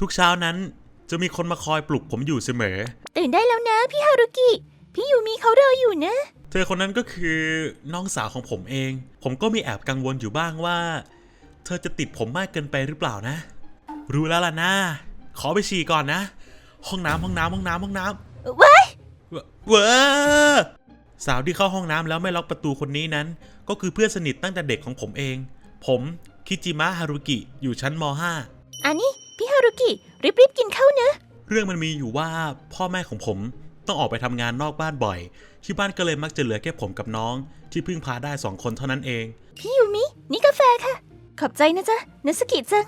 ทุกเช้านั้นจะมีคนมาคอยปลุกผมอยู่เสมอ ตื่นได้แล้วนะพี่ฮารุกิ พี่ยูมิเขารออยู่นะ เธอคนนั้นก็คือน้องสาวของผมเอง ผมก็มีแอบกังวลอยู่บ้างว่า เธอจะติดผมมากเกินไปหรือเปล่านะ รู้แล้วล่ะนะขอไปฉี่ก่อนนะ ห้องน้ำห้องน้ำห้องน้ำห้องน้ำว้ายเวเว้อสาวที่เข้าห้องน้ำแล้วไม่ล็อกประตูคนนี้นั้น ก็คือเพื่อนสนิทตั้งแต่เด็กของผมเอง ผมคิจิมะฮารุกิอยู่ชั้นม .5 อันนี้ พี่ฮารุกิรีบๆกินข้าวนะ เรื่องมันมีอยู่ว่าพ่อแม่ของผมต้องออกไปทำงานนอกบ้านบ่อย ที่บ้านก็เลยมักจะเหลือแค่ผมกับน้อง ที่พึ่งพาได้สองคนเท่านั้นเอง พี่ยูมิ นี่กาแฟค่ะ ขอบใจนะจ๊ะนัสกิจัง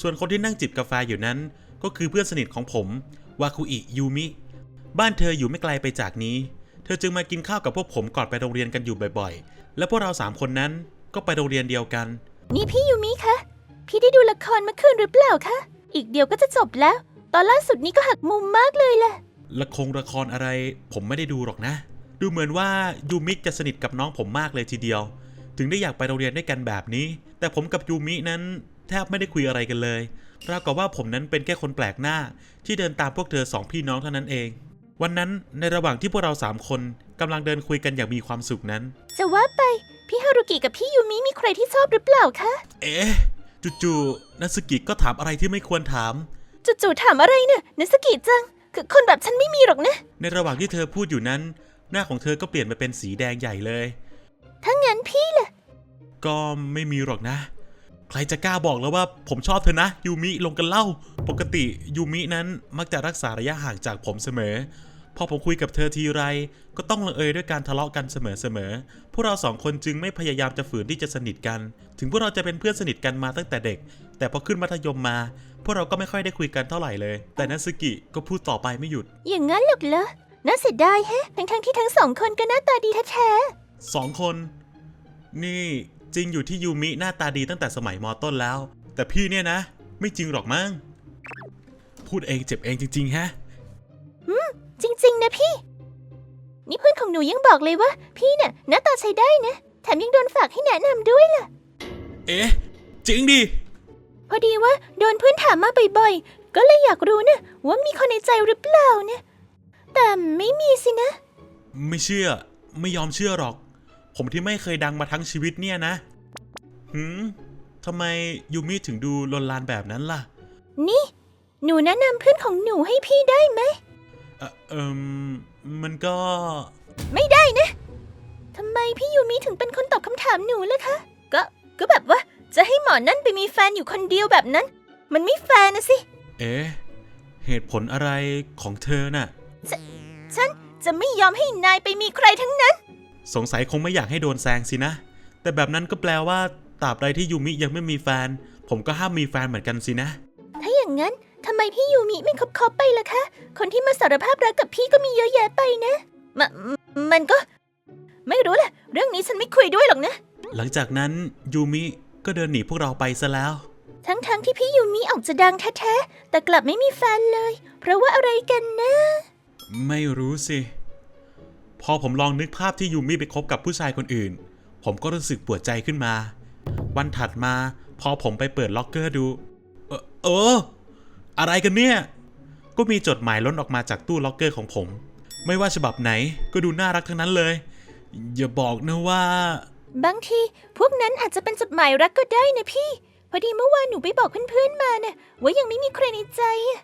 ส่วนคนที่นั่งจิบกาแฟอยู่นั้น ก็คือเพื่อนสนิทของผม วาคุอิยูมิ บ้านเธออยู่ไม่ไกลไปจากนี้ เธอจึงมากินข้าวกับพวกผมก่อนไปโรงเรียนกันอยู่บ่อยๆ และพวกเราสามคนนั้นก็ไปโรงเรียนเดียวกัน นี่พี่ยูมิคะ พี่ได้ดูละครเมื่อคืนหรือเปล่าคะ อีกเดียวก็จะจบแล้ว ตอนล่าสุดนี้ก็หักมุมมากเลยแหละ ละครละครอะไร ผมไม่ได้ดูหรอกนะ ดูเหมือนว่ายูมิจะสนิทกับน้องผมมากเลยทีเดียว ถึงได้อยากไปโรงเรียนด้วยกันแบบนี้ แต่ผมกับยูมินั้นแทบไม่ได้คุยอะไรกันเลยราวกับว่าผมนั้นเป็นแค่คนแปลกหน้า ที่เดินตามพวกเธอสองพี่น้องเท่านั้นเอง วันนั้นในระหว่างที่พวกเราสามคนกำลังเดินคุยกันอย่างมีความสุขนั้น จะว่าไป พี่ฮารุกิกับพี่ยูมิมีใครที่ชอบหรือเปล่าคะ เอ๊ะ จู่ๆนัสกิก็ถามอะไรที่ไม่ควรถาม จู่ๆถามอะไรเนี่ยนัสกิจัง คือคนแบบฉันไม่มีหรอกนะ ในระหว่างที่เธอพูดอยู่นั้น หน้าของเธอก็เปลี่ยนมาเป็นสีแดงใหญ่เลย ถ้างั้นพี่ล่ะ ก็ไม่มีหรอกนะ ใครจะกล้าบอกแล้วว่าผมชอบเธอนะ ยูมิลงกันเล่า ปกติยูมินั้นมักจะรักษาระยะห่างจากผมเสมอ พอผมคุยกับเธอทีไร ก็ต้องลงเอยด้วยการทะเลาะกันเสมอๆ พวกเราสองคนจึงไม่พยายามจะฝืนที่จะสนิทกัน ถึงพวกเราจะเป็นเพื่อนสนิทกันมาตั้งแต่เด็ก แต่พอขึ้นมัธยมมา พวกเราก็ไม่ค่อยได้คุยกันเท่าไหร่เลย แต่นัสกิก็พูดต่อไปไม่หยุด อย่างนั้นหรอกเหรอน่าเสียดายแฮะทั้งๆที่ทั้งสองคนก็หน้าตาดีแท้สองคน นี่จริงอยู่ที่ยูมิหน้าตาดีตั้งแต่สมัยมต้นแล้ว แต่พี่เนี่ยนะ ไม่จริงหรอกมั้งพูดเองเจ็บเองจริงๆ ฮะๆ จริง ๆ นะพี่ นี่เพื่อนของหนูยังบอกเลยว่า พี่เนี่ยหน้าตาใช้ได้นะ แถมยังโดนฝากให้แนะนำด้วยล่ะ เอ๊ะ จริงดิ พอดีว่าโดนเพื่อนถามมาบ่อยๆ ก็เลยอยากรู้นะว่ามีคนในใจหรือเปล่าเนี่ยแต่ไม่มีสินะ ไม่เชื่อ ไม่ยอมเชื่อหรอก ผมที่ไม่เคยดังมาทั้งชีวิตเนี่ยนะ หืมทำไมยูมิถึงดูลนลานแบบนั้นล่ะ นี่ หนูแนะนำเพื่อนของหนูให้พี่ได้ไหมเอ่อเอิมมันก็ ไม่ได้นะ ทำไมพี่ยูมิถึงเป็นคนตอบคำถามหนูล่ะคะ ก็ ก็แบบว่าจะให้หมอนั่นไปมีแฟนอยู่คนเดียวแบบนั้น มันไม่แฟร์นะสิ เอ๊ะ เหตุผลอะไรของเธอน่ะ ฉันจะไม่ยอมให้นายไปมีใครทั้งนั้น สงสัยคงไม่อยากให้โดนแซงสินะ แต่แบบนั้นก็แปลว่าตราบใดที่ยูมิยังไม่มีแฟน ผมก็ห้ามมีแฟนเหมือนกันสินะ ถ้าอย่างนั้น ทำไมพี่ยูมิไม่คบคบๆไปล่ะคะ คนที่มาสารภาพรักกับพี่ก็มีเยอะแยะไปนะมะมันก็ ไม่รู้แหละ เรื่องนี้ฉันไม่คุยด้วยหรอกนะ หลังจากนั้นยูมิก็เดินหนีพวกเราไปซะแล้ว ทั้งๆที่พี่ยูมิออกจะดังแท้ๆ แต่กลับไม่มีแฟนเลย เพราะว่าอะไรกันนะ ไม่รู้สิ พอผมลองนึกภาพที่ยูมิไปคบกับผู้ชายคนอื่น ผมก็รู้สึกปวดใจขึ้นมา วันถัดมา พอผมไปเปิดล็อกเกอร์ดู เออเออ อะไรกันเนี่ย ก็มีจดหมายล้นออกมาจากตู้ล็อกเกอร์ของผม ไม่ว่าฉบับไหนก็ดูน่ารักทั้งนั้นเลย อย่าบอกนะว่า บางทีพวกนั้นอาจจะเป็นจดหมายรักก็ได้นะพี่ พอดีเมื่อวานหนูไปบอกเพื่อนๆมาน่ะว่ายังไม่มีใครในใจอะ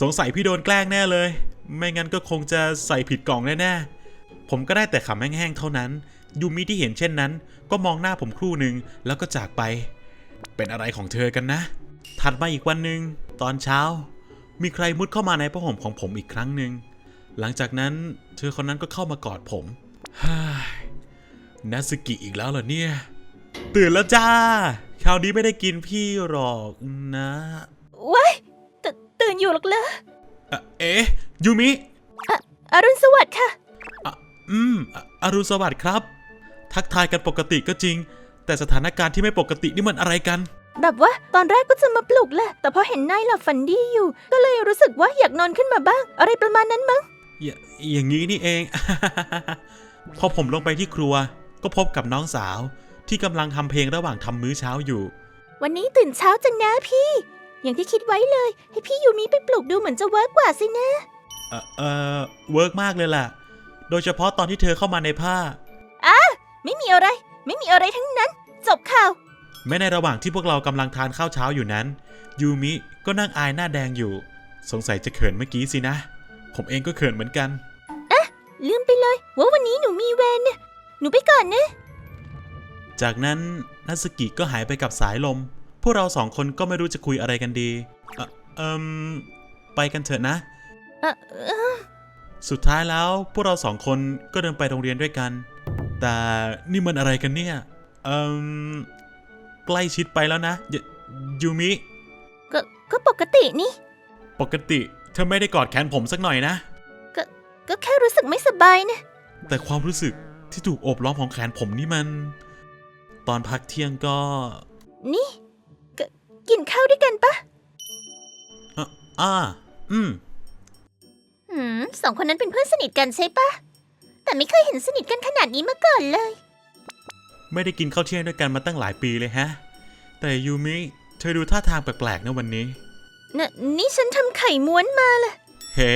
สงสัยพี่โดนแกล้งแน่เลย ไม่งั้นก็คงจะใส่ผิดกล่องแน่ๆ ผมก็ได้แต่ขำแห้งๆเท่านั้น ยูมิที่เห็นเช่นนั้น ก็มองหน้าผมครู่หนึ่งแล้วก็จากไป เป็นอะไรของเธอกันนะ ถัดมาอีกวันหนึ่งตอนเช้า มีใครมุดเข้ามาในผ้าห่มของผมอีกครั้งหนึ่งหลังจากนั้นเธอคนนั้นก็เข้ามากอดผมฮ่ายนาสกิอีกแล้วเหรอเนี่ย ตื่นแล้วจ้าคราวนี้ไม่ได้กินพี่หรอกนะว้ายตตื่นอยู่หรอกเหรออะเอ๊ะยูมิอรุณสวัสดิ์ค่ะอะอืมอะอรุณสวัสดิ์ครับ ทักทายกันปกติก็จริง แต่สถานการณ์ที่ไม่ปกตินี่มันอะไรกัน แบบว่าตอนแรกก็จะมาปลุกแหละ แต่พอเห็นนายหลับฝันดีอยู่ ก็เลยรู้สึกว่าอยากนอนขึ้นมาบ้าง อะไรประมาณนั้นมั้ง อย่าอย่างนี้นี่เอง พอผมลงไปที่ครัว ก็พบกับน้องสาว ที่กำลังทำเพลงระหว่างทำมื้อเช้าอยู่ วันนี้ตื่นเช้าจังนะพี่ อย่างที่คิดไว้เลย ให้พี่ยูมิไปปลูกดูเหมือนจะเวิร์กกว่าสินะ เออเออเวิร์กมากเลยล่ะ โดยเฉพาะตอนที่เธอเข้ามาในผ้าไม่มีอะไร ไม่มีอะไรทั้งนั้น จบข่าว แม้ในระหว่างที่พวกเรากำลังทานข้าวเช้าอยู่นั้น ยูมิก็นั่งอายหน้าแดงอยู่ สงสัยจะเขินเมื่อกี้สินะ ผมเองก็เขินเหมือนกันลืมไปเลยว่าวันนี้หนูมีเวรเนี่ยหนูไปก่อนนะ จากนั้นนัสกิก็หายไปกับสายลม พวกเราสองคนก็ไม่รู้จะคุยอะไรกันดีเอ่อเอิมไปกันเถอะนะ เอ่อเอ่อสุดท้ายแล้วพวกเราสองคนก็เดินไปโรงเรียนด้วยกัน แต่นี่มันอะไรกันเนี่ย เอิม ใกล้ชิดไปแล้วนะยยูมิ ก็ก็ปกตินี่ ปกติเธอไม่ได้กอดแขนผมสักหน่อยนะ ก็ก็แค่รู้สึกไม่สบายนะ แต่ความรู้สึกที่ถูกโอบล้อมของแขนผมนี่มัน ตอนพักเที่ยงก็ นี่กกินข้าวด้วยกันปะอะอ่าอืมหืมสองคนนั้นเป็นเพื่อนสนิทกันใช่ปะแต่ไม่เคยเห็นสนิทกันขนาดนี้มาก่อนเลย ไม่ได้กินข้าวเที่ยงด้วยกันมาตั้งหลายปีเลยฮะ แต่ยูมิเธอดูท่าทางแปลกๆนะวันนี้น่ะนี่ฉันทำไข่ม้วนมาล่ะ เฮ้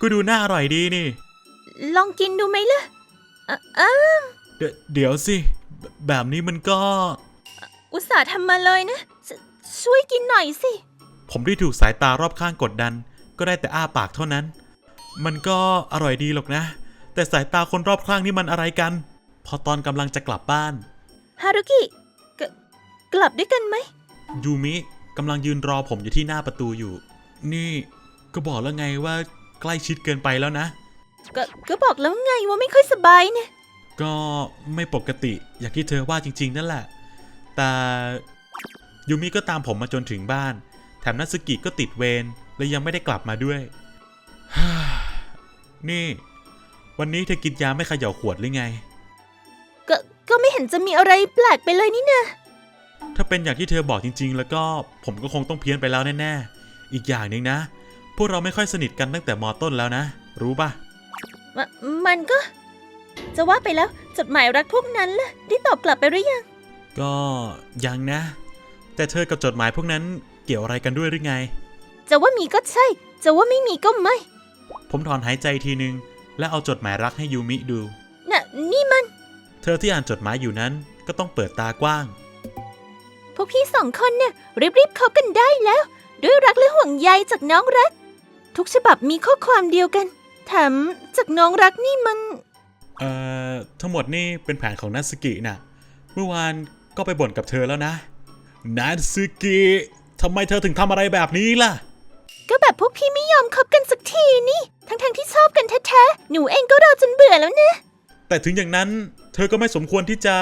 ก็ดูน่าอร่อยดีนี่ ลองกินดูไหมล่ะอะอะเดยวเดี๋ยวสิแบแบบนี้มันก็ อุตส่าห์ทำมาเลยนะชช่วยกินหน่อยสิ ผมที่ถูกสายตารอบข้างกดดัน ก็ได้แต่อ้าปากเท่านั้น มันก็อร่อยดีหรอกนะ แต่สายตาคนรอบข้างนี่มันอะไรกัน พอตอนกำลังจะกลับบ้าน ฮารุกิกกลับด้วยกันไหม ยูมิกำลังยืนรอผมอยู่ที่หน้าประตูอยู่ นี่ก็บอกแล้วไงว่าใกล้ชิดเกินไปแล้วนะ ก็ก็บอกแล้วไงว่าไม่ค่อยสบายเนี่ย ก็ไม่ปกติอย่างที่เธอว่าจริง ๆ นั่นแหละ แต่ยูมิก็ตามผมมาจนถึงบ้าน แถมนัตสึกิก็ติดเวรและยังไม่ได้กลับมาด้วย นี่ วันนี้เธอกินยาไม่เขย่าขวดหรือไง ก็ก็ไม่เห็นจะมีอะไรแปลกไปเลยนี่นะถ้าเป็นอย่างที่เธอบอกจริง ๆ แล้วก็ผมก็คงต้องเพี้ยนไปแล้วแน่ๆ อีกอย่างหนึ่งนะ พวกเราไม่ค่อยสนิทกันตั้งแต่มอต้นแล้วนะ รู้ปะมะมันก็ จะว่าไปแล้วจดหมายรักพวกนั้นล่ะได้ตอบกลับไปหรือยัง ก็ยังนะ แต่เธอกับจดหมายพวกนั้นเกี่ยวอะไรกันด้วยหรือไง จะว่ามีก็ใช่ จะว่าไม่มีก็ไม่ ผมถอนหายใจทีนึง และเอาจดหมายรักให้ยูมิดูน่ะนี่มัน เธอที่อ่านจดหมายอยู่นั้นก็ต้องเปิดตากว้าง พวกพี่สองคนเนี่ยรีบๆคบกันได้แล้ว ด้วยรักและห่วงใยจากน้องรัก ทุกฉบับมีข้อความเดียวกันแถมจากน้องรักนี่มันเอ่อทั้งหมดนี่เป็นแผนของนัตสึกิน่ะ เมื่อวานก็ไปบ่นกับเธอแล้วนะนัตสึกิทำไมเธอถึงทำอะไรแบบนี้ล่ะ ก็แบบพวกพี่ไม่ยอมคบกันสักทีนี่ ทั้งๆที่ชอบกันแท้ๆ หนูเองก็รอจนเบื่อแล้วนะ แต่ถึงอย่างนั้น เธอก็ไม่สมควรที่จะ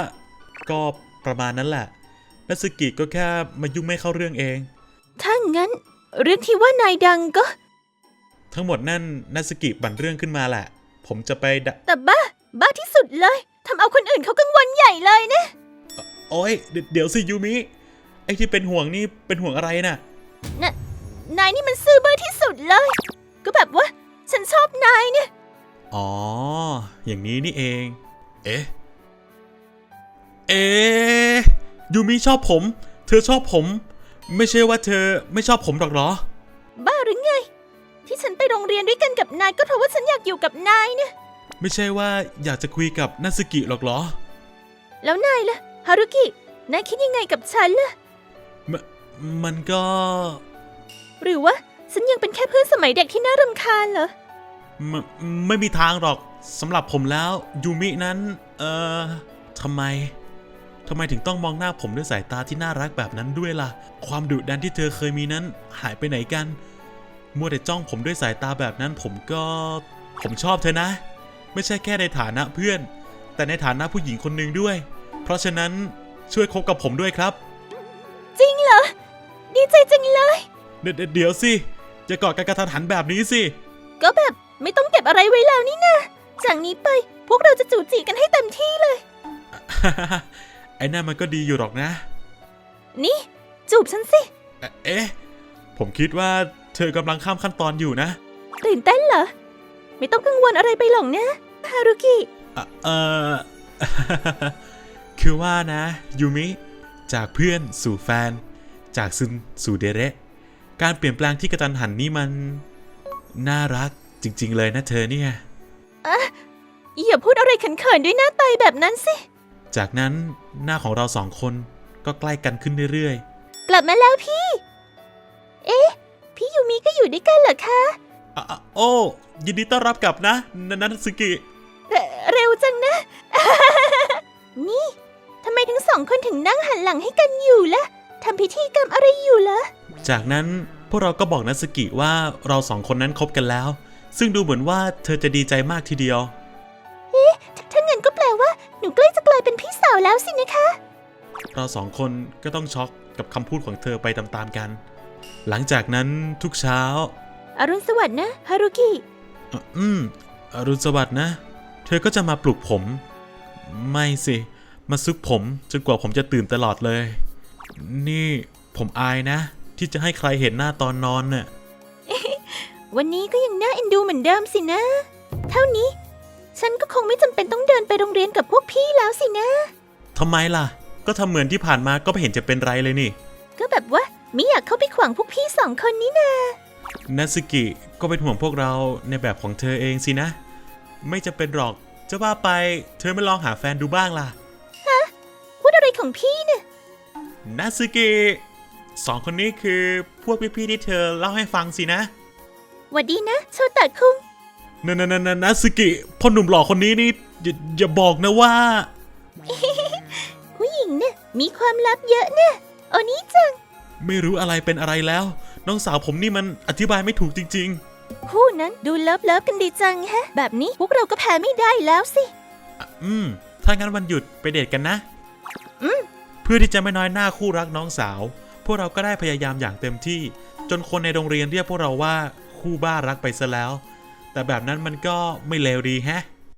ก็ประมาณนั้นแหละนัตสึกิก็แค่มายุ่งไม่เข้าเรื่องเอง ถ้างั้น เรื่องที่ว่านายดังก็ ทั้งหมดนั่นนัตสึกิบั่นเรื่องขึ้นมาแหละ ผมจะไปดะแต่บ้า บ้าที่สุดเลยทำเอาคนอื่นเขากังวลใหญ่เลยนะ โอ้ยเดยวเดี๋ยวสิยูมิ ไอที่เป็นห่วงนี่เป็นห่วงอะไรน่ะน่ะนายนี่มันซื่อเบอร์ที่สุดเลย ก็แบบว่า ฉันชอบนายเนี่ย อ๋อ อย่างนี้นี่เอง เอ๊ะ เอ๊ะยูมิชอบผม เธอชอบผม ไม่ใช่ว่าเธอไม่ชอบผมหรอกเหรอ บ้าหรือไง ที่ฉันไปโรงเรียนด้วยกันกับนายก็เพราะว่าฉันอยากอยู่กับนายเนี่ย ไม่ใช่ว่าอยากจะคุยกับนัตสึกิหรอกเหรอ แล้วนายล่ะฮารุกิ นายคิดยังไงกับฉันล่ะ มมันก็ หรือว่าฉันยังเป็นแค่เพื่อนสมัยเด็กที่น่ารำคาญเหรอ ไม่ไม่มีทางหรอกสำหรับผมแล้วยูมินั้น เอ่อทำไมทำไมถึงต้องมองหน้าผมด้วยสายตาที่น่ารักแบบนั้นด้วยล่ะ ความดุดันที่เธอเคยมีนั้นหายไปไหนกัน มัวแต่จ้องผมด้วยสายตาแบบนั้นผมก็ ผมชอบเธอนะ ไม่ใช่แค่ในฐานะเพื่อน แต่ในฐานะผู้หญิงคนหนึ่งด้วย เพราะฉะนั้นช่วยคบกับผมด้วยครับ จริงเหรอ ดีใจจังเลย เดี๋ยวเดี๋ยวสิจะกอดกันกระทันหันแบบนี้สิ ก็แบบไม่ต้องเก็บอะไรไว้แล้วนี่นะจากนี้ไปพวกเราจะจูจีกันให้เต็มที่เลยไอ้นั่นมันก็ดีอยู่หรอกนะ นี่ จูบฉันสิเอ๊ะเอ๊ะ ผมคิดว่าเธอกำลังข้ามขั้นตอนอยู่นะ ตื่นเต้นเหรอ ไม่ต้องกังวลอะไรไปหรอกนะ ฮารุกิเอ่อเออคือว่านะ ยูมิ จากเพื่อนสู่แฟน จากซึนสู่เดเระการเปลี่ยนแปลงที่กระตันหันนี่มัน น่ารักจริง ๆ เลยนะเธอเนี่ยอย่าพูดอะไรเขินๆด้วยหน้าตายแบบนั้นสิ จากนั้นหน้าของเราสองคนก็ใกล้กันขึ้นเรื่อยกลับมาแล้วพี่ เอ๊ะ พี่ยูมิก็อยู่ด้วยกันเหรอคะๆอะอะโอ้ยินดีต้อนรับกลับนะนนัทสกิ เรเร็วจังนะ นี่ทำไมทั้งสองคนถึงนั่งหันหลังให้กันอยู่ล่ะทำพิธีกรรมอะไรอยู่เหรอจากนั้นพวกเราก็บอกนัทสกิว่าเราสองคนนั้นคบกันแล้ว ซึ่งดูเหมือนว่าเธอจะดีใจมากทีเดียว หนูใกล้จะกลายเป็นพี่สาวแล้วสินะคะ เราสองคนก็ต้องช็อกกับคำพูดของเธอไปตามๆกัน หลังจากนั้นทุกเช้า อรุณสวัสดิ์นะฮารุกิอะอืมอรุณสวัสดิ์นะ เธอก็จะมาปลุกผม ไม่สิ มาซุกผมจนกว่าผมจะตื่นตลอดเลย นี่ผมอายนะ ที่จะให้ใครเห็นหน้าตอนนอนน่ะวันนี้ก็ยังน่าเอ็นดูเหมือนเดิมสินะ เท่านี้ ฉันก็คงไม่จำเป็นต้องเดินไปโรงเรียนกับพวกพี่แล้วสินะ ทำไมล่ะ ก็ทำเหมือนที่ผ่านมาก็ไม่เห็นจะเป็นไรเลยนี่ ก็แบบว่าไม่อยากเข้าไปขวางพวกพี่สองคนนี้นะนัตสึกิก็เป็นห่วงพวกเราในแบบของเธอเองสินะ ไม่จะเป็นหรอกจะว่าไป เธอไม่ลองหาแฟนดูบ้างล่ะพูดอะไรของพี่เนี่ย นัตสึกิสองคนนี้คือพวกพี่ๆที่เธอเล่าให้ฟังสินะ หวัดดีนะโชตะคุง นันนันนัตสึกิพ่อหนุ่มหล่อคนนี้นี่อย่าอย่าบอกนะว่า ผู้หญิงเนี่ยมีความลับเยอะเนะโอนี้จัง ไม่รู้อะไรเป็นอะไรแล้ว น้องสาวผมนี่มันอธิบายไม่ถูกจริง คู่นั้นดูเลิฟเลิฟกันดีจังแฮะ แบบนี้พวกเราก็แพ้ไม่ได้แล้วสิ ๆ อืม ถ้างั้นวันหยุดไปเดทกันนะอืม เพื่อที่จะไม่น้อยหน้าคู่รักน้องสาว พวกเราก็ได้พยายามอย่างเต็มที่ จนคนในโรงเรียนเรียกพวกเราว่าคู่บ้ารักไปซะแล้ว แต่แบบนั้นมันก็ไม่เลวดีแฮะ